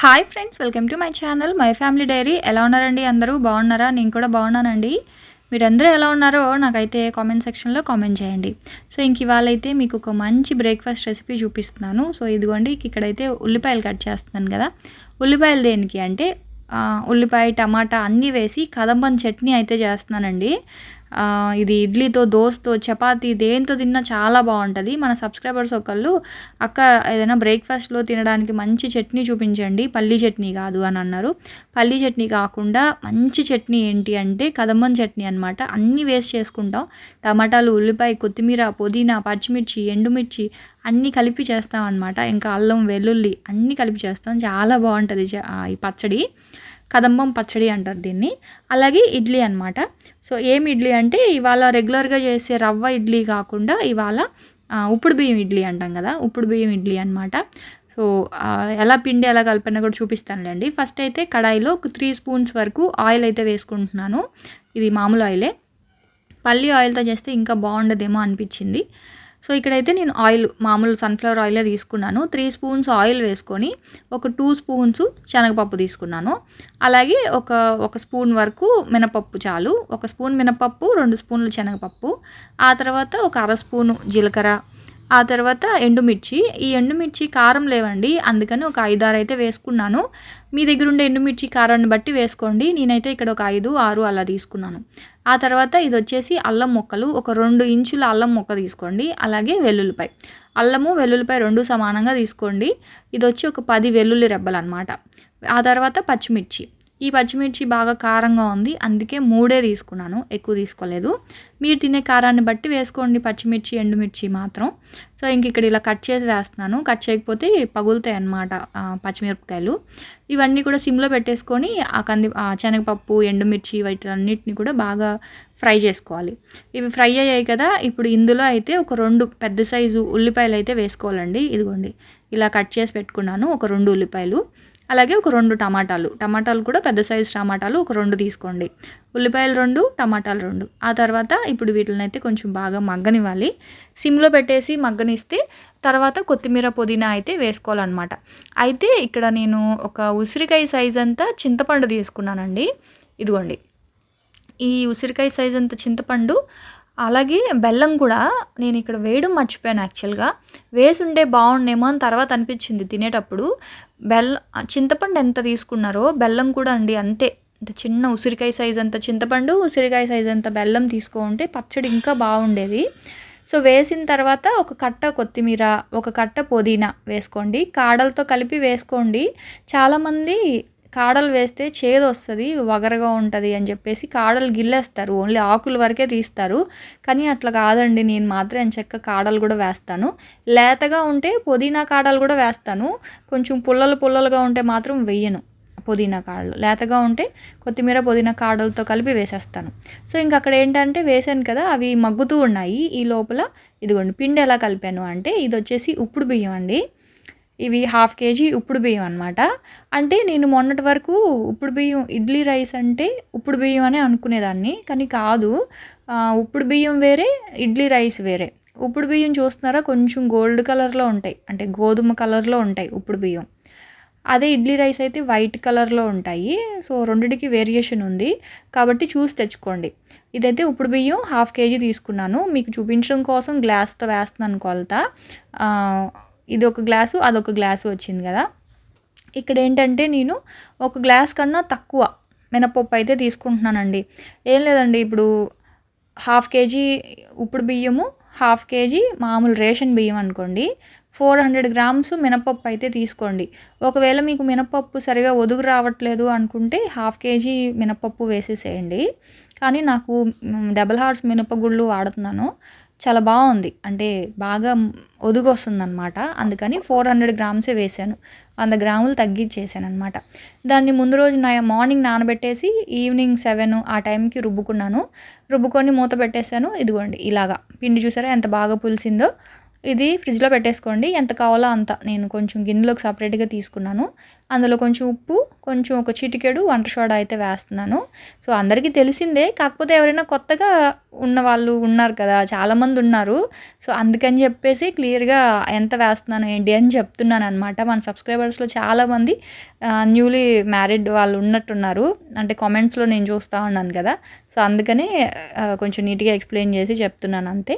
Hi friends welcome to my channel my family diary. ఎలా ఉన్నారండి అందరూ? బాగున్నారా? నేను కూడా బాగున్నానండి. మీరందరూ ఎలా ఉన్నారో నాకైతే కామెంట్ సెక్షన్లో కామెంట్ చేయండి. సో ఇంక ఇవాళైతే మీకు ఒక మంచి బ్రేక్ఫాస్ట్ రెసిపీ చూపిస్తున్నాను. సో ఇదిగోండి ఇక్కడైతే ఉల్లిపాయలు కట్ చేస్తున్నాను కదా. ఉల్లిపాయలు దేనికి అంటే ఉల్లిపాయ టమాటా అన్నీ వేసి కదంబం చట్నీ అయితే చేస్తున్నానండి. ఇది ఇడ్లీతో దోస్తో చపాతీ దేంతో తిన్నా చాలా బాగుంటుంది. మన సబ్స్క్రైబర్స్ ఒకళ్ళు అక్క ఏదైనా బ్రేక్ఫాస్ట్లో తినడానికి మంచి చట్నీ చూపించండి. పల్లీ చట్నీ కాదు అని అన్నారు. పల్లీ చట్నీ కాకుండా మంచి చట్నీ ఏంటి అంటే కదంబం చట్నీ అనమాట అన్నీ వేస్ట్ చేసుకుంటాం. టమాటాలు ఉల్లిపాయ కొత్తిమీర పుదీనా పచ్చిమిర్చి ఎండుమిర్చి అన్నీ కలిపి చేస్తాం అనమాట ఇంకా అల్లం వెల్లుల్లి అన్నీ కలిపి చేస్తాం. చాలా బాగుంటుంది చ- ఈ పచ్చడి. కదంబం పచ్చడి అంటారు దీన్ని. అలాగే ఇడ్లీ అనమాట సో ఏం ఇడ్లీ అంటే ఇవాళ రెగ్యులర్గా చేసే రవ్వ ఇడ్లీ కాకుండా ఇవాళ ఉప్పుడు బియ్యం ఇడ్లీ అంటాం కదా ఉప్పుడు బియ్యం ఇడ్లీ అనమాట సో ఎలా పిండి ఎలా కలిపినా కూడా చూపిస్తానులేండి. ఫస్ట్ అయితే కడాయిలో ఒక త్రీ స్పూన్స్ వరకు ఆయిల్ అయితే వేసుకుంటున్నాను. ఇది మామూలు ఆయిలే. పల్లి ఆయిల్తో చేస్తే ఇంకా బాగుండదేమో అనిపించింది. సో ఇక్కడైతే నేను ఆయిల్ మామూలు సన్ఫ్లవర్ ఆయిలే తీసుకున్నాను. త్రీ స్పూన్స్ ఆయిల్ వేసుకొని ఒక టూ స్పూన్స్ శనగపప్పు తీసుకున్నాను. అలాగే ఒక ఒక స్పూన్ వరకు మినపప్పు చాలు. ఒక స్పూన్ మినపప్పు రెండు స్పూన్లు శనగపప్పు. ఆ తర్వాత ఒక అర స్పూను జీలకర్ర. ఆ తర్వాత ఎండుమిర్చి. ఈ ఎండుమిర్చి కారం లేవండి. అందుకని ఒక ఐదారు అయితే వేసుకున్నాను. మీ దగ్గర ఉండే ఎండుమిర్చి కారాన్ని బట్టి వేసుకోండి. నేనైతే ఇక్కడ ఒక ఐదు ఆరు అలా తీసుకున్నాను. ఆ తర్వాత ఇది వచ్చేసి అల్లం ముక్కలు. ఒక రెండు ఇంచుల అల్లం ముక్క తీసుకోండి. అలాగే వెల్లుల్లిపాయ. అల్లము వెల్లుల్లిపాయ రెండు సమానంగా తీసుకోండి. ఇది వచ్చి ఒక పది వెల్లుల్లి రెబ్బలు అనమాట ఆ తర్వాత పచ్చిమిర్చి. ఈ పచ్చిమిర్చి బాగా కారంగా ఉంది. అందుకే మూడే తీసుకున్నాను. ఎక్కువ తీసుకోలేదు. మీరు తినే కారాన్ని బట్టి వేసుకోండి పచ్చిమిర్చి ఎండుమిర్చి మాత్రం. సో ఇంక ఇక్కడ ఇలా కట్ చేసి వేస్తున్నాను. కట్ చేయకపోతే పగులుతాయి అన్నమాట పచ్చిమిరపకాయలు. ఇవన్నీ కూడా సిమ్లో పెట్టేసుకొని ఆ కంది శనగపప్పు ఎండుమిర్చి వీటన్నిటిని కూడా బాగా ఫ్రై చేసుకోవాలి. ఇవి ఫ్రై అయ్యాయి కదా. ఇప్పుడు ఇందులో అయితే ఒక రెండు పెద్ద సైజు ఉల్లిపాయలు అయితే వేసుకోవాలండి. ఇదిగోండి. ఇలా కట్ చేసి పెట్టుకున్నాను. ఒక రెండు ఉల్లిపాయలు. అలాగే ఒక రెండు టమాటాలు. టమాటాలు కూడా పెద్ద సైజు టమాటాలు ఒక రెండు తీసుకోండి. ఉల్లిపాయలు రెండు టమాటాలు రెండు. ఆ తర్వాత ఇప్పుడు వీటిని అయితే కొంచెం బాగా మగ్గనివ్వాలి. సిమ్లో పెట్టేసి మగ్గనిస్తే తర్వాత కొత్తిమీర పుదీనా అయితే వేసుకోవాలన్నమాట. అయితే ఇక్కడ నేను ఒక ఉసిరికాయ సైజ్ అంతా చింతపండు తీసుకున్నానండి. ఇదిగోండి. ఈ ఉసిరికాయ సైజ్ అంత చింతపండు అలాగే బెల్లం కూడా నేను ఇక్కడ వేయడం మర్చిపోయాను యాక్చువల్గా. వేసుంటే బాగుండేమో అని తర్వాత అనిపించింది తినేటప్పుడు. బెల్లం చింతపండు ఎంత తీసుకున్నారో బెల్లం కూడా అండి అంతే. అంటే చిన్న ఉసిరికాయ సైజ్ అంత చింతపండు ఉసిరికాయ సైజ్ అంత బెల్లం తీసుకుంటే పచ్చడి ఇంకా బాగుండేది. సో వేసిన తర్వాత ఒక కట్ట కొత్తిమీర ఒక కట్ట పుదీనా వేసుకోండి. కాడలతో కలిపి వేసుకోండి. చాలామంది కాడలు వేస్తే చేదు వస్తుంది వగరగా ఉంటుంది అని చెప్పేసి కాడలు గిల్లేస్తారు. ఓన్లీ ఆకుల వరకే తీస్తారు. కానీ అట్లా కాదండి. నేను మాత్రం చెక్క కాడలు కూడా వేస్తాను. లేతగా ఉంటే పుదీనా కాడలు కూడా వేస్తాను. కొంచెం పుల్లలు పుల్లలుగా ఉంటే మాత్రం వెయ్యను పుదీనా కాడలు. లేతగా ఉంటే కొత్తిమీర పుదీనా కాడలతో కలిపి వేసేస్తాను. సో ఇంక అక్కడ ఏంటంటే వేసాను కదా అవి మగ్గుతూ ఉన్నాయి. ఈ లోపల ఇదిగోండి పిండి ఎలా కలిపాను అంటే ఇది వచ్చేసి ఉప్పుడు బియ్యం అండి. ఇవి హాఫ్ కేజీ ఉప్పుడు బియ్యం అనమాట అంటే నేను మొన్నటి వరకు ఉప్పుడు బియ్యం ఇడ్లీ రైస్ అంటే ఉప్పుడు బియ్యం అనే అనుకునేదాన్ని కానీ కాదు. ఉప్పుడు బియ్యం వేరే ఇడ్లీ రైస్ వేరే. ఉప్పుడు బియ్యం చూస్తున్నారా? కొంచెం గోల్డ్ కలర్లో ఉంటాయి. అంటే గోధుమ కలర్లో ఉంటాయి ఉప్పుడు బియ్యం. అదే ఇడ్లీ రైస్ అయితే వైట్ కలర్లో ఉంటాయి. సో రెండిటికి వేరియేషన్ ఉంది. కాబట్టి చూసి తెచ్చుకోండి. ఇదైతే ఉప్పుడు బియ్యం హాఫ్ కేజీ తీసుకున్నాను. మీకు చూపించడం కోసం గ్లాస్తో వేస్తున్నాను కొలత. ఇది ఒక గ్లాసు అదొక గ్లాసు వచ్చింది కదా. ఇక్కడ ఏంటంటే నేను ఒక గ్లాస్ కన్నా తక్కువ మినపప్పు అయితే తీసుకుంటున్నానండి. ఏం లేదండి ఇప్పుడు హాఫ్ కేజీ ఉప్పుడు బియ్యము హాఫ్ కేజీ మామూలు రేషన్ బియ్యం అనుకోండి. ఫోర్ హండ్రెడ్ గ్రామ్స్ మినపప్పు అయితే తీసుకోండి. ఒకవేళ మీకు మినపప్పు సరిగా ఒదుగు రావట్లేదు అనుకుంటే హాఫ్ కేజీ మినపప్పు వేసేసేయండి. కానీ నాకు డబల్ హార్స్ మినపగుళ్ళు వాడుతున్నాను. చాలా బాగుంది. అంటే బాగా ఒదుగొస్తుంది అనమాట అందుకని ఫోర్ హండ్రెడ్ గ్రామ్సే వేసాను వంద గ్రాములు తగ్గించేసాను అనమాట దాన్ని ముందు రోజు నా మార్నింగ్ నానబెట్టేసి ఈవినింగ్ సెవెన్ ఆ టైంకి రుబ్బుకున్నాను. రుబ్బుకొని మూత పెట్టేశాను. ఇదిగోండి ఇలాగా. పిండి చూసారా ఎంత బాగా పులిసిందో. ఇది ఫ్రిడ్జ్లో పెట్టేసుకోండి. ఎంత కావాలో అంత. నేను కొంచెం గిన్నెలోకి సపరేట్గా తీసుకున్నాను. అందులో కొంచెం ఉప్పు కొంచెం ఒక చిటికెడు వంట సోడా అయితే వేస్తున్నాను. సో అందరికీ తెలిసిందే కాకపోతే ఎవరైనా కొత్తగా ఉన్న వాళ్ళు ఉన్నారు కదా చాలామంది ఉన్నారు. సో అందుకని చెప్పేసి క్లియర్గా ఎంత వేస్తున్నాను ఏంటి అని చెప్తున్నాను అనమాట మన సబ్స్క్రైబర్స్లో చాలామంది న్యూలీ మ్యారీడ్ వాళ్ళు ఉన్నట్టున్నారు. అంటే కామెంట్స్లో నేను చూస్తూ ఉన్నాను కదా. సో అందుకనే కొంచెం నీట్గా ఎక్స్ప్లెయిన్ చేసి చెప్తున్నాను అంతే.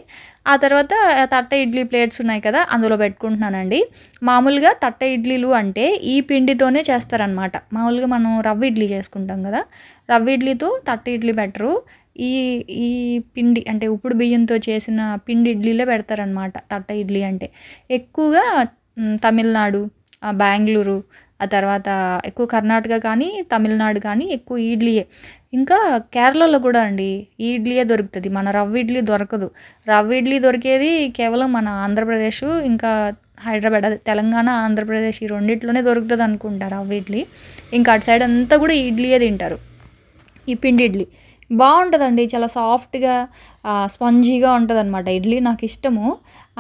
ఆ తర్వాత తట్ట ఇడ్లీ ప్లేట్స్ ఉన్నాయి కదా అందులో పెట్టుకుంటున్నానండి. మామూలుగా తట్ట ఇడ్లీలు అంటే ఈ ఇడ్లీతోనే చేస్తారనమాట మామూలుగా మనం రవ్వ ఇడ్లీ చేసుకుంటాం కదా రవ్వ ఇడ్లీతో తట్ట ఇడ్లీ బెటరు. ఈ ఈ పిండి అంటే ఉప్పుడు బియ్యంతో చేసిన పిండి ఇడ్లీలే పెడతారనమాట తట్ట ఇడ్లీ అంటే. ఎక్కువగా తమిళనాడు బెంగళూరు ఆ తర్వాత ఎక్కువ కర్ణాటక కానీ తమిళనాడు కానీ ఎక్కువ ఇడ్లీయే. ఇంకా కేరళలో కూడా అండి ఇడ్లీయే దొరుకుతుంది. మన రవ్వ ఇడ్లీ దొరకదు. రవ్వ ఇడ్లీ దొరికేది కేవలం మన ఆంధ్రప్రదేశ్ ఇంకా హైదరాబాద్ అదే తెలంగాణ ఆంధ్రప్రదేశ్ ఈ రెండిట్లోనే దొరుకుతుంది అనుకుంటారు రవ్వ ఇడ్లీ. ఇంకా అటు సైడ్ అంతా కూడా ఇడ్లీయే తింటారు. ఈ పిండి ఇడ్లీ బాగుంటుందండి. చాలా సాఫ్ట్గా స్పంజీగా ఉంటుంది అనమాట ఇడ్లీ నాకు ఇష్టము.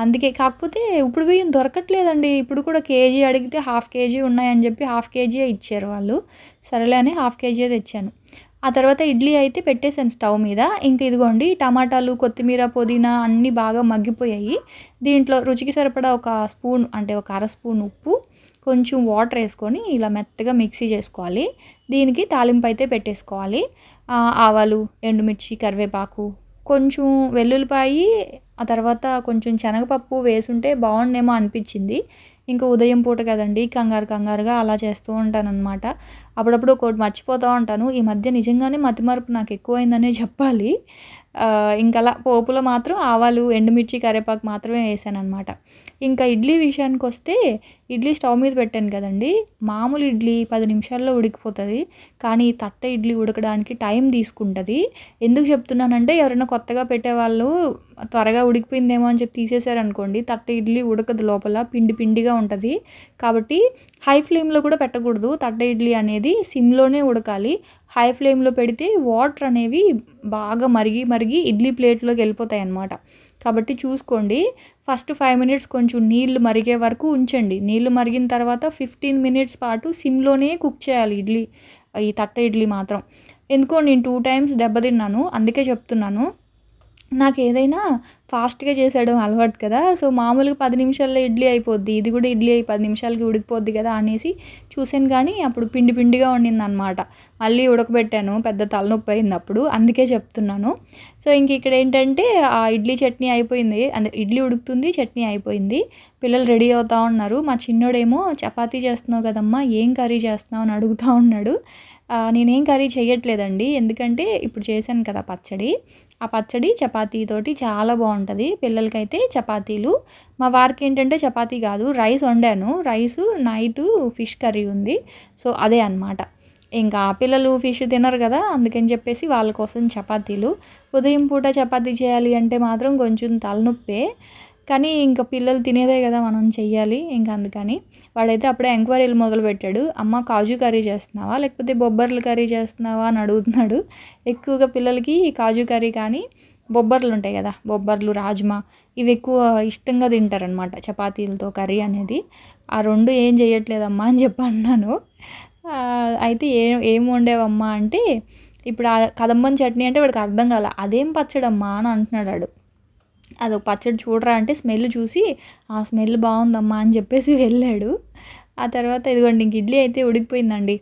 అందుకే కాకపోతే ఇప్పుడు బియ్యం దొరకట్లేదండి. ఇప్పుడు కూడా కేజీ అడిగితే హాఫ్ కేజీ ఉన్నాయని చెప్పి హాఫ్ కేజీయే ఇచ్చారు వాళ్ళు. సరేలే అని హాఫ్ కేజీయే తెచ్చాను. ఆ తర్వాత ఇడ్లీ అయితే పెట్టేశాను స్టవ్ మీద. ఇంకా ఇదిగోండి టమాటాలు కొత్తిమీర పుదీనా అన్నీ బాగా మగ్గిపోయాయి. దీంట్లో రుచికి సరిపడా ఒక స్పూన్ అంటే ఒక అర స్పూన్ ఉప్పు కొంచెం వాటర్ వేసుకొని ఇలా మెత్తగా మిక్సీ చేసుకోవాలి. దీనికి తాలింపు అయితే పెట్టేసుకోవాలి. ఆవాలు ఎండుమిర్చి కరివేపాకు కొంచెం వెల్లుల్లిపాయి ఆ తర్వాత కొంచెం శనగపప్పు వేసుంటే బాగుండేమో అనిపించింది. ఇంకా ఉదయం పూట కదండి కంగారు కంగారుగా అలా చేస్తూ ఉంటానన్నమాట. అప్పుడప్పుడు ఒకటి మర్చిపోతూ ఉంటాను. ఈ మధ్య నిజంగానే మతిమరుపు నాకు ఎక్కువైందనే చెప్పాలి ఇంకలా పోపులో మాత్రం ఆవాలు ఎండుమిర్చి కరివేపాకు మాత్రమే వేసాను అనమాట ఇంకా ఇడ్లీ విషయానికి వస్తే ఇడ్లీ స్టవ్ మీద పెట్టాను కదండి. మామూలు ఇడ్లీ పది నిమిషాల్లో ఉడికిపోతుంది. కానీ తట్ట ఇడ్లీ ఉడకడానికి టైం తీసుకుంటుంది. ఎందుకు చెప్తున్నానంటే ఎవరైనా కొత్తగా పెట్టేవాళ్ళు త్వరగా ఉడికిపోయిందేమో అని చెప్పి తీసేశారనుకోండి తట్ట ఇడ్లీ ఉడకదు లోపల పిండి పిండిగా ఉంటుంది. కాబట్టి హై ఫ్లేమ్లో కూడా పెట్టకూడదు. తట్ట ఇడ్లీ అనేది సిమ్లోనే ఉడకాలి. హై ఫ్లేమ్లో పెడితే వాటర్ అనేవి బాగా మరిగి మరిగి ఇడ్లీ ప్లేట్లోకి వెళ్ళిపోతాయి అన్నమాట కాబట్టి చూసుకోండి. ఫస్ట్ ఫైవ్ మినిట్స్ కొంచెం నీళ్ళు మరిగే వరకు ఉంచండి. నీళ్ళు మరిగిన తర్వాత ఫిఫ్టీన్ మినిట్స్ పాటు సిమ్లోనే కుక్ చేయాలి ఇడ్లీ ఈ తట్ట ఇడ్లీ మాత్రం. ఎందుకో నేను టూ టైమ్స్ దెబ్బతిన్నాను అందుకే చెప్తున్నాను. నాకు ఏదైనా ఫాస్ట్గా చేసేయడం అలవాటు కదా. సో మామూలుగా పది నిమిషాల్లో ఇడ్లీ అయిపోద్ది. ఇది కూడా ఇడ్లీ అయి పది నిమిషాలకి ఉడికిపోద్ది కదా అనేసి చూశాను కానీ అప్పుడు పిండి పిండిగా ఉండింది అనమాట మళ్ళీ ఉడకబెట్టాను. పెద్ద తలనొప్పి అయింది అప్పుడు. అందుకే చెప్తున్నాను. సో ఇంక ఇక్కడ ఏంటంటే ఆ ఇడ్లీ చట్నీ అయిపోయింది. అంటే ఇడ్లీ ఉడుకుతుంది చట్నీ అయిపోయింది. పిల్లలు రెడీ అవుతా ఉన్నారు. మా చిన్నోడేమో చపాతీ చేస్తున్నావు కదమ్మా ఏం కర్రీ చేస్తున్నావు అని అడుగుతూ ఉన్నాడు. నేనేం కర్రీ చేయట్లేదండి ఎందుకంటే ఇప్పుడు చేశాను కదా పచ్చడి. ఆ పచ్చడి చపాతీతోటి చాలా బాగుంటుంది. పిల్లలకైతే చపాతీలు. మా వారికి ఏంటంటే చపాతీ కాదు రైస్ వండాను. రైస్ నైట్ ఫిష్ కర్రీ ఉంది. సో అదే అన్నమాట. ఇంకా పిల్లలు ఫిష్ తినరు కదా అందుకని చెప్పేసి వాళ్ళ కోసం చపాతీలు. ఉదయం పూట చపాతీ చేయాలి అంటే మాత్రం కొంచెం తలనొప్పే. కానీ ఇంకా పిల్లలు తినేదే కదా మనం చెయ్యాలి ఇంకా అందుకని. వాడైతే అప్పుడే ఎంక్వైరీలు మొదలుపెట్టాడు. అమ్మ కాజు కర్రీ చేస్తున్నావా? లేకపోతే బొబ్బర్లు కర్రీ చేస్తున్నావా? అని అడుగుతున్నాడు. ఎక్కువగా పిల్లలకి కాజు కర్రీ కానీ బొబ్బర్లు ఉంటాయి కదా బొబ్బర్లు రాజ్మా ఇవి ఎక్కువ ఇష్టంగా తింటారనమాట చపాతీలతో కర్రీ అనేది. ఆ రెండు ఏం చేయట్లేదమ్మా అని చెప్పి అన్నాను. అయితే ఏం ఏం వండేవమ్మా? అంటే ఇప్పుడు ఆ కదంబం చట్నీ అంటే వాడికి అర్థం కాల అదేం పచ్చడమ్మా? అని అంటున్నాడు అది ఒక పచ్చడి చూడరా అంటే స్మెల్ చూసి ఆ స్మెల్ బాగుందమ్మా అని చెప్పేసి వెళ్ళాడు. ఆ తర్వాత ఇదిగోండి ఇంక ఇడ్లీ అయితే ఉడికిపోయిందండి.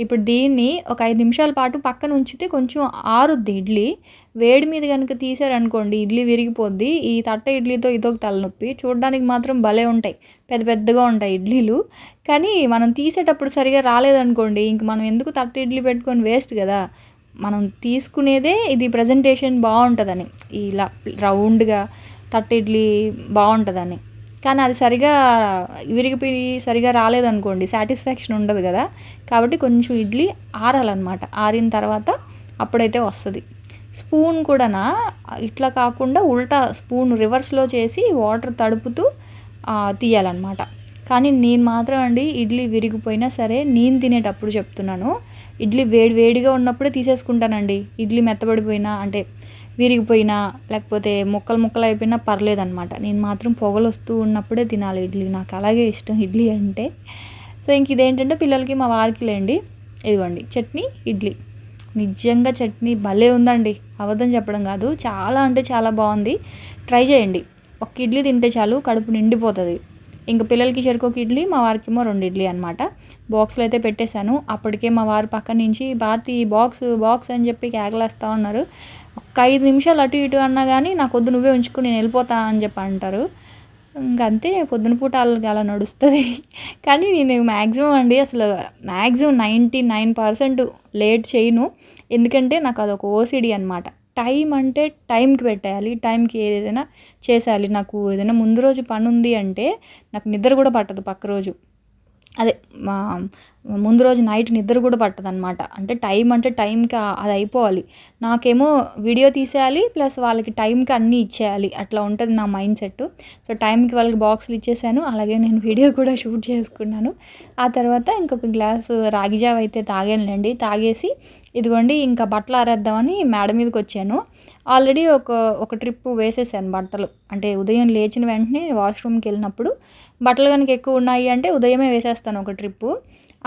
ఇప్పుడు దీన్ని ఒక ఐదు నిమిషాల పాటు పక్కన ఉంచితే కొంచెం ఆరుద్ది ఇడ్లీ. వేడి మీద కనుక తీసారనుకోండి ఇడ్లీ విరిగిపోద్ది. ఈ తట్ట ఇడ్లీతో ఇదొక తలనొప్పి. చూడడానికి మాత్రం భలే ఉంటాయి. పెద్ద పెద్దగా ఉంటాయి ఇడ్లీలు. కానీ మనం తీసేటప్పుడు సరిగా రాలేదనుకోండి ఇంక మనం ఎందుకు తట్ట ఇడ్లీ పెట్టుకొని వేస్ట్ కదా? మనం తీసుకునేదే ఇది ప్రజెంటేషన్ బాగుంటుందని. ఇలా రౌండ్గా తట్టు ఇడ్లీ బాగుంటుందని. కానీ అది సరిగా విరిగిపోయి సరిగా రాలేదనుకోండి సాటిస్ఫాక్షన్ ఉండదు కదా. కాబట్టి కొంచెం ఇడ్లీ ఆరాలన్నమాట. ఆరిన తర్వాత అప్పుడైతే వస్తుంది. స్పూన్ కూడానా ఇట్లా కాకుండా ఉల్టా స్పూన్ రివర్స్లో చేసి వాటర్ తడుపుతూ తీయాలన్నమాట. కానీ నేను మాత్రం అండి ఇడ్లీ విరిగిపోయినా సరే నేను తినేటప్పుడు చెప్తున్నాను. ఇడ్లీ వేడి వేడిగా ఉన్నప్పుడే తీసేసుకుంటానండి. ఇడ్లీ మెత్తబడిపోయినా అంటే విరిగిపోయినా లేకపోతే ముక్కలు ముక్కలు అయిపోయినా పర్లేదనమాట నేను మాత్రం పొగలు వస్తూ ఉన్నప్పుడే తినాలి ఇడ్లీ. నాకు అలాగే ఇష్టం ఇడ్లీ అంటే. సో ఇంక ఇదేంటంటే పిల్లలకి మా వారికి లేండి. ఇదిగోండి చట్నీ ఇడ్లీ. నిజంగా చట్నీ భలే ఉందండి. అబద్ధం చెప్పడం కాదు. చాలా అంటే చాలా బాగుంది. ట్రై చేయండి. ఒక ఇడ్లీ తింటే చాలు కడుపు నిండిపోతుంది. ఇంక పిల్లలకి చెరుకోకి ఇడ్లీ మా వారికేమో రెండు ఇడ్లీ అనమాట బాక్స్లో అయితే పెట్టేశాను. అప్పటికే మా వారు పక్క నుంచి బాతి బాక్స్ బాక్స్ అని చెప్పి కేకలేస్తూ ఉన్నారు. ఒక ఐదు నిమిషాలు అటు ఇటు అన్నా కానీ నాకు వద్దు నువ్వే ఉంచుకుని నేను వెళ్ళిపోతా అని చెప్పి అంటారు. ఇంకంతే పొద్దున పూట వాళ్ళకి అలా నడుస్తుంది. కానీ నేను మ్యాక్సిమం అండి అసలు maximum ninety nine percent late చేయను. ఎందుకంటే నాకు అదొక ఓసిడి అనమాట టైం అంటే టైంకి పెట్టేయాలి. టైంకి ఏదైనా చేసేయాలి. నాకు ఏదైనా ముందు రోజు పని ఉంది అంటే నాకు నిద్ర కూడా పట్టదు పక్క రోజు. అదే మా ముందు రోజు నైట్ నిద్ర కూడా పట్టదనమాట అంటే టైం అంటే టైంకి అది అయిపోవాలి. నాకేమో వీడియో తీసేయాలి ప్లస్ వాళ్ళకి టైంకి అన్నీ ఇచ్చేయాలి. అట్లా ఉంటుంది నా మైండ్ సెట్. సో టైంకి వాళ్ళకి బాక్సులు ఇచ్చేసాను. అలాగే నేను వీడియో కూడా షూట్ చేసుకున్నాను. ఆ తర్వాత ఇంకొక గ్లాసు రాగి జావ అయితే తాగానులేండి. తాగేసి ఇదిగోండి ఇంకా బట్టలు ఆరేద్దామని మేడ మీదకి వచ్చాను. ఆల్రెడీ ఒక ఒక ట్రిప్ వేసేసాను బట్టలు. అంటే ఉదయం లేచిన వెంటనే వాష్రూమ్కి వెళ్ళినప్పుడు బట్టలు కనుక ఎక్కువ ఉన్నాయి అంటే ఉదయమే వేసేస్తాను ఒక ట్రిప్పు.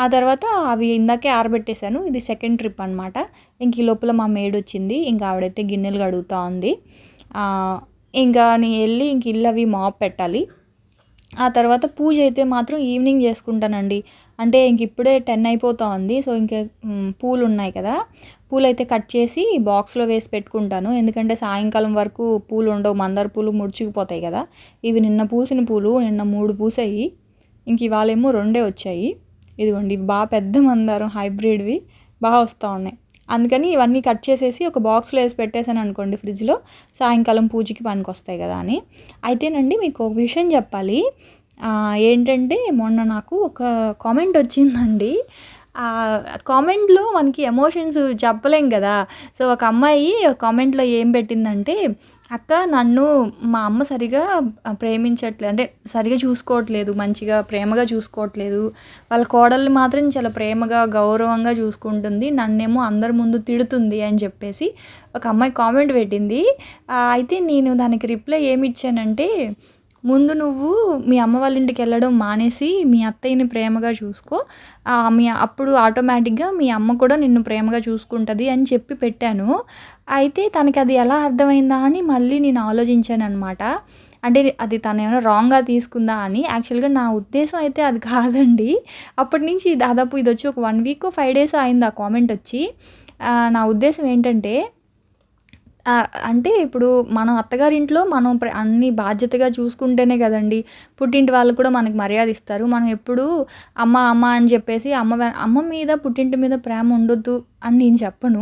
ఆ తర్వాత అవి ఇందాకే ఆరబెట్టేశాను. ఇది సెకండ్ ట్రిప్ అనమాట ఇంక ఈ లోపల మా మేడ్ వచ్చింది. ఇంకా ఆవిడైతే గిన్నెలు కడుగుతూ ఉంది. ఇంకా నేను వెళ్ళి ఇంక ఇల్లు అవి మాప్ పెట్టాలి. ఆ తర్వాత పూజ అయితే మాత్రం ఈవినింగ్ చేసుకుంటానండి. అంటే ఇంక ఇప్పుడే టెన్ అయిపోతూ ఉంది. సో ఇంకా పూలు ఉన్నాయి కదా. పూలు అయితే కట్ చేసి బాక్స్లో వేసి పెట్టుకుంటాను. ఎందుకంటే సాయంకాలం వరకు పూలు ఉండవు. మందార పూలు ముడుచుకుపోతాయి కదా. ఇవి నిన్న పూసిన పూలు నిన్న మూడు పూసాయి. ఇంక ఇవాళేమో రెండే వచ్చాయి. ఇదిగోండి ఇవి బాగా పెద్ద మందారం హైబ్రిడ్వి. బాగా వస్తూ ఉన్నాయి. అందుకని ఇవన్నీ కట్ చేసేసి ఒక బాక్స్లో వేసి పెట్టేశాను అనుకోండి ఫ్రిడ్జ్లో. సాయంకాలం పూజకి పనికి వస్తాయి కదా అని. అయితేనండి మీకు ఒక విషయం చెప్పాలి. ఏంటంటే మొన్న నాకు ఒక కామెంట్ వచ్చిందండి. కామెంట్లో మనకి ఎమోషన్స్ చెప్పలేం కదా. సో ఒక అమ్మాయి కామెంట్లో ఏం పెట్టిందంటే అక్క నన్ను మా అమ్మ సరిగా ప్రేమించట్లేదు అంటే సరిగా చూసుకోవట్లేదు మంచిగా ప్రేమగా చూసుకోవట్లేదు. వాళ్ళ కోడల్ని మాత్రం చాలా ప్రేమగా గౌరవంగా చూసుకుంటుంది. నన్నేమో అందరి ముందు తిడుతుంది అని చెప్పేసి ఒక అమ్మాయి కామెంట్ పెట్టింది. అయితే నేను దానికి రిప్లై ఏమి ఇచ్చానంటే ముందు నువ్వు మీ అమ్మ వాళ్ళ ఇంటికి వెళ్ళడం మానేసి మీ అత్తయ్యని ప్రేమగా చూసుకో. మీ అప్పుడు ఆటోమేటిక్గా మీ అమ్మ కూడా నిన్ను ప్రేమగా చూసుకుంటుంది అని చెప్పి పెట్టాను. అయితే తనకి అది ఎలా అర్థమైందా అని మళ్ళీ నేను ఆలోచించాను అనమాట అంటే అది తను ఏమైనా రాంగ్గా తీసుకుందా అని. యాక్చువల్గా నా ఉద్దేశం అయితే అది కాదండి. అప్పటి నుంచి దాదాపు ఇది వచ్చి ఒక వన్ వీక్ ఫైవ్ డేస్ అయింది ఆ కామెంట్ వచ్చి. నా ఉద్దేశం ఏంటంటే అంటే ఇప్పుడు మనం అత్తగారింట్లో మనం అన్ని బాధ్యతగా చూసుకుంటేనే కదండి. పుట్టింటి వాళ్ళు కూడా మనకి మర్యాద ఇస్తారు. మనం ఎప్పుడు అమ్మ అమ్మ అని చెప్పేసి అమ్మ అమ్మ మీద పుట్టింటి మీద ప్రేమ ఉండొద్దు అని నేను చెప్పను.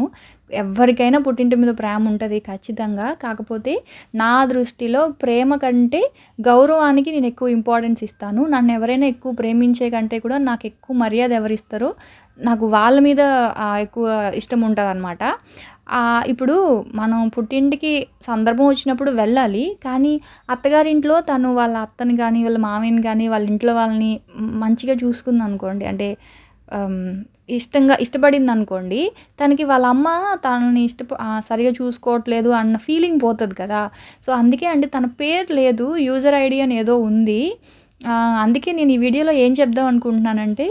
ఎవరికైనా పుట్టింటి మీద ప్రేమ ఉంటుంది ఖచ్చితంగా. కాకపోతే నా దృష్టిలో ప్రేమ కంటే గౌరవానికి నేను ఎక్కువ ఇంపార్టెన్స్ ఇస్తాను. నన్ను ఎవరైనా ఎక్కువ ప్రేమించే కంటే కూడా నాకు ఎక్కువ మర్యాద ఎవరిస్తారో నాకు వాళ్ళ మీద ఎక్కువ ఇష్టం ఉంటుంది అనమాట ఇప్పుడు మనం పుట్టింటికి సందర్భం వచ్చినప్పుడు వెళ్ళాలి కానీ అత్తగారింట్లో తను వాళ్ళ అత్తని కానీ వాళ్ళ మామయ్యని కానీ వాళ్ళ ఇంట్లో వాళ్ళని మంచిగా చూసుకుంది అనుకోండి. అంటే ఇష్టంగా ఇష్టపడింది అనుకోండి తనకి వాళ్ళ అమ్మ తనని ఇష్ట సరిగా చూసుకోవట్లేదు అన్న ఫీలింగ్ పోతుంది కదా. సో అందుకే అండి తన పేరు లేదు యూజర్ ఐడి అని ఏదో ఉంది. అందుకే నేను ఈ వీడియోలో ఏం చెప్దాం అనుకుంటున్నానంటే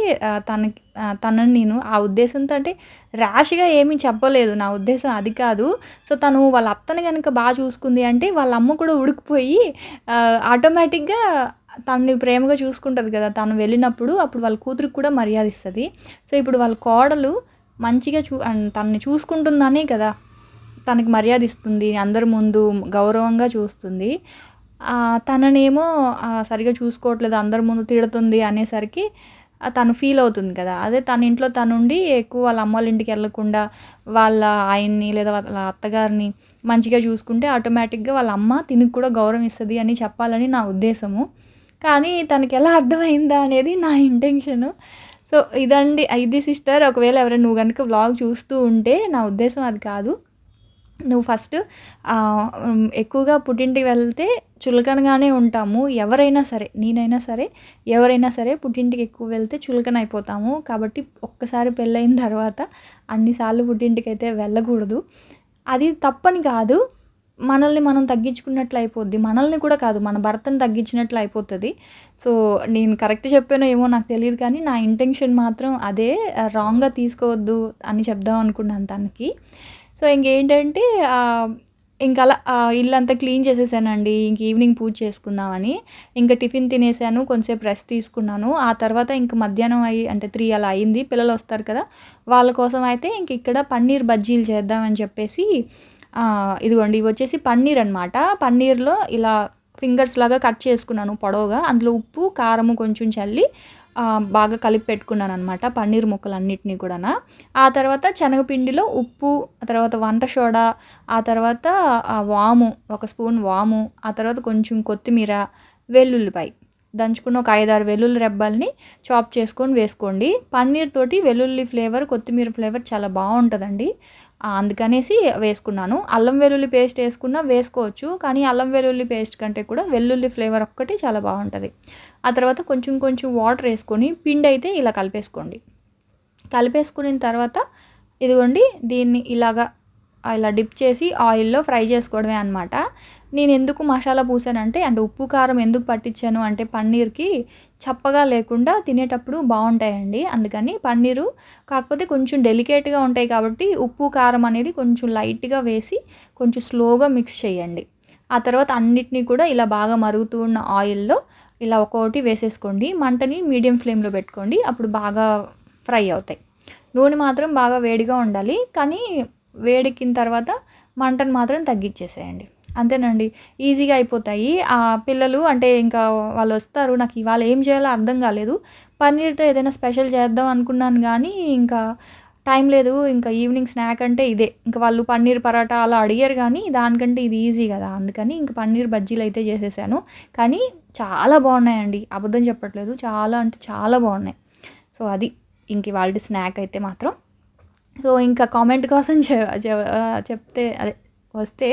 తనకి తనని నేను ఆ ఉద్దేశంతో అంటే ర్యాష్గా ఏమీ చెప్పలేదు. నా ఉద్దేశం అది కాదు. సో తను వాళ్ళ అత్తని కనుక బాగా చూసుకుంది అంటే వాళ్ళ అమ్మ కూడా ఉడికిపోయి ఆటోమేటిక్గా తనని ప్రేమగా చూసుకుంటుంది కదా. తను వెళ్ళినప్పుడు అప్పుడు వాళ్ళ కూతురికి కూడా మర్యాద ఇస్తుంది. సో ఇప్పుడు వాళ్ళ కోడలు మంచిగా చూ తనని చూసుకుంటుందనే కదా. తనకి మర్యాద ఇస్తుంది. అందరి ముందు గౌరవంగా చూస్తుంది. తననేమో సరిగా చూసుకోవట్లేదు అందరి ముందు తిడుతుంది అనేసరికి తను ఫీల్ అవుతుంది కదా. అదే తన ఇంట్లో తనుండి ఎక్కువ వాళ్ళ అమ్మ వాళ్ళ ఇంటికి వెళ్ళకుండా వాళ్ళ ఆయన్ని లేదా వాళ్ళ అత్తగారిని మంచిగా చూసుకుంటే ఆటోమేటిక్గా వాళ్ళ అమ్మ తినికి కూడా గౌరవం ఇస్తుంది అని చెప్పాలని నా ఉద్దేశము. కానీ తనకి ఎలా అర్థమైందా అనేది నా ఇంటెన్షను. సో ఇదండి ఇది సిస్టర్. ఒకవేళ ఎవరైనా నువ్వు కనుక వ్లాగ్ చూస్తూ ఉంటే నా ఉద్దేశం అది కాదు. నువ్వు ఫస్ట్ ఎక్కువగా పుట్టింటికి వెళ్తే చులకనగానే ఉంటాము. ఎవరైనా సరే నేనైనా సరే ఎవరైనా సరే పుట్టింటికి ఎక్కువ వెళ్తే చులకన అయిపోతాము. కాబట్టి ఒక్కసారి పెళ్ళైన తర్వాత అన్నిసార్లు పుట్టింటికి అయితే వెళ్ళకూడదు. అది తప్పని కాదు. మనల్ని మనం తగ్గించుకున్నట్లు అయిపోద్ది. మనల్ని కూడా కాదు మన భర్తను తగ్గించినట్లు అయిపోతుంది. సో నేను కరెక్ట్ చెప్పానో ఏమో నాకు తెలియదు కానీ నా ఇంటెన్షన్ మాత్రం అదే రాంగ్గా తీసుకోవద్దు అని చెప్దాం అనుకున్నాను తనకి. సో ఇంకేంటంటే ఇంక అలా ఇల్లంతా క్లీన్ చేసేసానండి. ఇంక ఈవినింగ్ పూజ చేసుకుందామని. ఇంకా టిఫిన్ తినేసాను కొంచెంసేపు రెస్ట్ తీసుకున్నాను. ఆ తర్వాత ఇంక మధ్యాహ్నం అయ్యి అంటే త్రీ అలా అయింది. పిల్లలు వస్తారు కదా వాళ్ళ కోసం అయితే ఇంక ఇక్కడ పన్నీర్ బజ్జీలు చేద్దామని చెప్పేసి ఇదిగోండి ఇవి వచ్చేసి పన్నీర్ అనమాట పన్నీర్లో ఇలా ఫింగర్స్ లాగా కట్ చేసుకున్నాను పొడవుగా. అందులో ఉప్పు కారము కొంచెం చల్లి బాగా కలిపి పెట్టుకున్నాను అనమాట పన్నీర్ ముక్కలు అన్నిటినీ కూడా ఆ తర్వాత శనగపిండిలో ఉప్పు ఆ తర్వాత వంట సోడా ఆ తర్వాత వాము ఒక స్పూన్ వాము ఆ తర్వాత కొంచెం కొత్తిమీర వెల్లుల్లిపాయ. దంచుకున్న ఒక ఐదారు వెల్లుల్లి రెబ్బల్ని చాప్ చేసుకొని వేసుకోండి. పన్నీర్ తోటి వెల్లుల్లి ఫ్లేవర్ కొత్తిమీర ఫ్లేవర్ చాలా బాగుంటుందండి. అందుకనేసి వేసుకున్నాను. అల్లం వెల్లుల్లి పేస్ట్ వేసుకున్నా వేసుకోవచ్చు కానీ అల్లం వెల్లుల్లి పేస్ట్ కంటే కూడా వెల్లుల్లి ఫ్లేవర్ ఒక్కటి చాలా బాగుంటుంది. ఆ తర్వాత కొంచెం కొంచెం వాటర్ వేసుకొని పిండి అయితే ఇలా కలిపేసుకోండి. కలిపేసుకున్న తర్వాత ఇదిగోండి దీన్ని ఇలాగా ఇలా డిప్ చేసి ఆయిల్లో ఫ్రై చేసుకోవడమే అనమాట నేను ఎందుకు మసాలా పూసానంటే అంటే ఉప్పు కారం ఎందుకు పట్టించాను అంటే పన్నీర్కి చప్పగా లేకుండా తినేటప్పుడు బాగుంటాయండి. అందుకని పన్నీరు కాకపోతే కొంచెం డెలికేట్గా ఉంటాయి కాబట్టి ఉప్పు కారం అనేది కొంచెం లైట్గా వేసి కొంచెం స్లోగా మిక్స్ చేయండి. ఆ తర్వాత అన్నిటినీ కూడా ఇలా బాగా మరుగుతూ ఉన్న ఆయిల్లో ఇలా ఒక్కొక్కటి వేసేసుకోండి. మంటని మీడియం ఫ్లేమ్లో పెట్టుకోండి. అప్పుడు బాగా ఫ్రై అవుతాయి. నూనె మాత్రం బాగా వేడిగా ఉండాలి. కానీ వేడెక్కిన తర్వాత మంటను మాత్రం తగ్గించేసేయండి. అంతేనండి. ఈజీగా అయిపోతాయి. ఆ పిల్లలు అంటే ఇంకా వాళ్ళు వస్తారు నాకు ఇవాళ ఏం చేయాలో అర్థం కాలేదు. పన్నీర్తో ఏదైనా స్పెషల్ చేద్దాం అనుకున్నాను కానీ ఇంకా టైం లేదు. ఇంకా ఈవినింగ్ స్నాక్ అంటే ఇదే. ఇంకా వాళ్ళు పన్నీర్ పరాటా అలా అడిగారు కానీ దానికంటే ఇది ఈజీ కదా. అందుకని ఇంకా పన్నీర్ బజ్జీలు అయితే చేసేసాను. కానీ చాలా బాగున్నాయండి. అబద్ధం చెప్పట్లేదు. చాలా అంటే చాలా బాగున్నాయి. సో అది. ఇంక వాళ్ళ స్నాక్ అయితే మాత్రం. సో ఇంకా కామెంట్ కోసం చెప్తే అదే వస్తే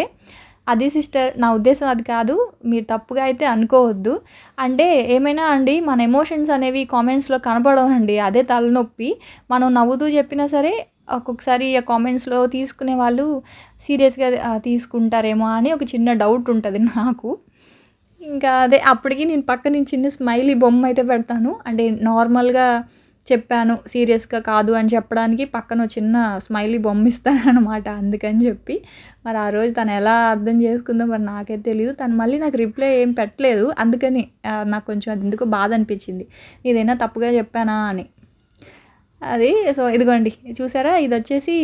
అది సిస్టర్ నా ఉద్దేశం అది కాదు. మీరు తప్పుగా అయితే అనుకోవద్దు. అంటే ఏమైనా అండి మన ఎమోషన్స్ అనేవి కామెంట్స్లో కనపడవండి అదే తలనొప్పి. మనం నవ్వుతూ చెప్పినా సరే ఒక్కొక్కసారి ఆ కామెంట్స్లో తీసుకునే వాళ్ళు సీరియస్గా తీసుకుంటారేమో అని ఒక చిన్న డౌట్ ఉంటుంది నాకు. ఇంకా అదే అప్పటికి నేను పక్క నుంచి చిన్న స్మైలీ బొమ్మ అయితే పెడతాను. అంటే నార్మల్గా చెప్పాను సీరియస్గా కాదు అని చెప్పడానికి పక్కన చిన్న స్మైలీ బొమ్మ ఇస్తానమాట అందుకని చెప్పి. మరి ఆ రోజు తను ఎలా అర్థం చేసుకుందో మరి నాకైతే తెలియదు తను మళ్ళీ నాకు రిప్లై ఏం పెట్టలేదు. అందుకని నాకు కొంచెం అది ఎందుకు బాధ అనిపించింది. ఏదైనా తప్పుగా చెప్పానా అని. అది సో ఇదిగోండి చూసారా? ఇది వచ్చేసి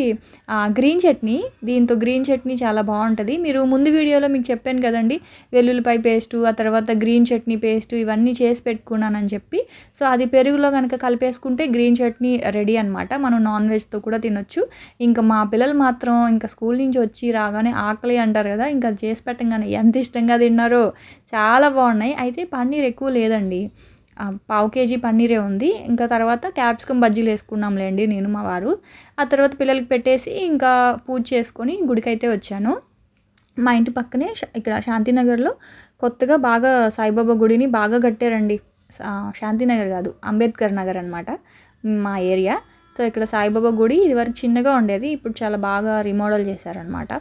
గ్రీన్ చట్నీ. దీంతో గ్రీన్ చట్నీ చాలా బాగుంటుంది. మీరు ముందు వీడియోలో మీకు చెప్పాను కదండి వెల్లుల్లిపాయ పేస్టు ఆ తర్వాత గ్రీన్ చట్నీ పేస్టు ఇవన్నీ చేసి పెట్టుకున్నానని చెప్పి. సో అది పెరుగులో కనుక కలిపేసుకుంటే గ్రీన్ చట్నీ రెడీ అనమాట మనం నాన్ వెజ్తో కూడా తినొచ్చు. ఇంకా మా పిల్లలు మాత్రం ఇంకా స్కూల్ నుంచి వచ్చి రాగానే ఆకలి అంటారు కదా ఇంకా చేసి పెట్టంగానే ఎంత ఇష్టంగా తిన్నారో. చాలా బాగున్నాయి. అయితే పన్నీర్ ఎక్కువ లేదండి. పావు కేజీ పన్నీరే ఉంది. ఇంకా తర్వాత క్యాప్సికమ్ బజ్జీలు వేసుకున్నాంలేండి నేను మా వారు. ఆ తర్వాత పిల్లలకి పెట్టేసి ఇంకా పూజ చేసుకొని గుడికైతే వచ్చాను. మా ఇంటి పక్కనే ఇక్కడ శాంతినగర్లో కొత్తగా బాగా సాయిబాబా గుడిని బాగా కట్టారండి. శాంతినగర్ కాదు అంబేద్కర్ నగర్ అనమాట మా ఏరియా. సో ఇక్కడ సాయిబాబా గుడి ఇదివరకు చిన్నగా ఉండేది ఇప్పుడు చాలా బాగా రిమోడల్ చేశారనమాట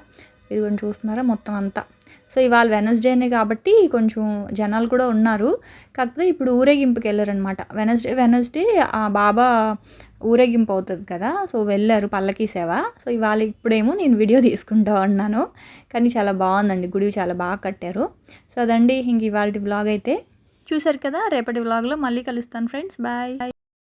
ఇది కొంచెం చూస్తున్నారా మొత్తం అంతా. సో ఇవాళ వెనస్డేనే కాబట్టి కొంచెం జనాలు కూడా ఉన్నారు. కాకపోతే ఇప్పుడు ఊరేగింపుకి వెళ్ళారనమాట వెనస్డే వెనస్డే ఆ బాబా ఊరేగింపు అవుతుంది కదా సో వెళ్ళారు పల్లకీ సేవ. సో ఇవాళ ఇప్పుడేమో నేను వీడియో తీసుకుంటా ఉన్నాను. కానీ చాలా బాగుందండి గుడి చాలా బాగా కట్టారు. సో అదండి ఇంక ఇవాళ వ్లాగ్ అయితే. చూసారు కదా రేపటి వ్లాగ్లో మళ్ళీ కలుస్తాను ఫ్రెండ్స్. బాయ్.